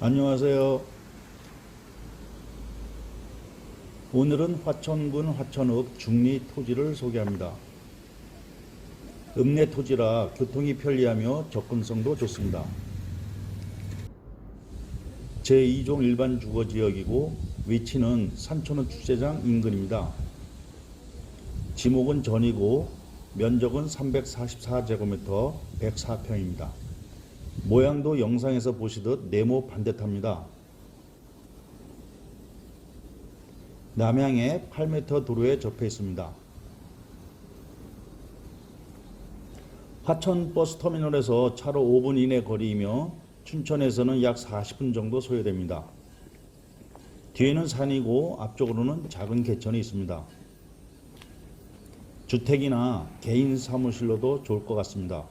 안녕하세요. 오늘은 화천군 화천읍 중리 토지를 소개합니다. 읍내 토지라 교통이 편리하며 접근성도 좋습니다. 제2종 일반 주거지역이고 위치는 산촌은 축제장 인근입니다. 지목은 전이고 면적은 344제곱미터 104평입니다. 모양도 영상에서 보시듯 네모 반듯합니다. 남향에 8m 도로에 접해 있습니다. 화천 버스터미널에서 차로 5분 이내 거리이며 춘천에서는 약 40분 정도 소요됩니다. 뒤에는 산이고 앞쪽으로는 작은 개천이 있습니다. 주택이나 개인 사무실로도 좋을 것 같습니다.